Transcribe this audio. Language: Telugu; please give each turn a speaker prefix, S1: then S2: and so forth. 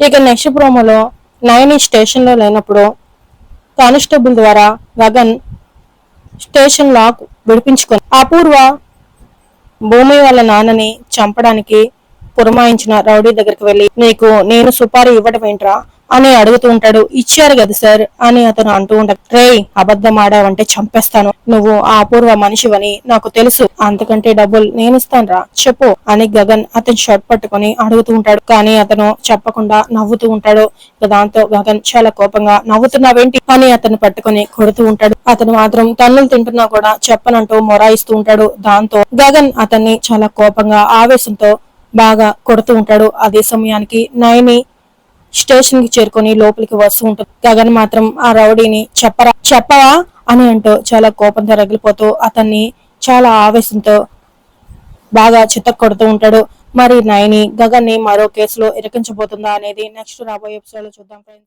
S1: ఇక నెక్స్ట్ ప్రోమోలో నయని స్టేషన్లో లేనప్పుడు కానిస్టేబుల్ ద్వారా గగన్ స్టేషన్ లాక్ విడిపించుకుని అపూర్వ భూమి వాళ్ళ నాన్నని చంపడానికి పురమాయించిన రౌడీ దగ్గరికి వెళ్ళి నీకు నేను సుపారీ ఇవ్వడం ఏంట్రా అని అడుగుతూ ఉంటాడు. ఇచ్చారు కదా సార్ అని అతను అంటూ ఉంటాడు. రే అబద్ధం ఆడావంటే చంపేస్తాను. నువ్వు ఆ అపూర్వ మనిషివని నాకు తెలుసు. అంతకంటే డబ్బులు నేనిస్తాను రా. చెప్పు అని గగన్ అతను షర్ట్ పట్టుకొని అడుగుతూ ఉంటాడు. కానీ అతను చెప్పకుండా నవ్వుతూ ఉంటాడు. దాంతో గగన్ చాలా కోపంగా నవ్వుతున్నావేంటి? అని అతను పట్టుకొని కొడుతూ ఉంటాడు. అతను మాత్రం తన్నులు తింటున్నా కూడా చెప్పనంటూ మొరాయిస్తూ ఉంటాడు. దాంతో గగన్ అతన్ని చాలా కోపంగా ఆవేశంతో బాగా కొడుతూ ఉంటాడు. అదే సమయానికి నయని స్టేషన్కి చేరుకొని లోపలికి వస్తూ ఉంటుంది గగన్ మాత్రం ఆ రౌడీని చెప్పరా చెప్పవా అని అంటూ చాలా కోపంతో రగిలిపోతూ అతన్ని చాలా ఆవేశంతో బాగా చిత్త కొడుతూ ఉంటాడు. మరి నయని గగన్ని మరో కేసులో ఇరికించబోతుందా అనేది నెక్స్ట్ రాబోయే ఎపిసోడ్లో చూద్దాం ఫ్రెండ్స్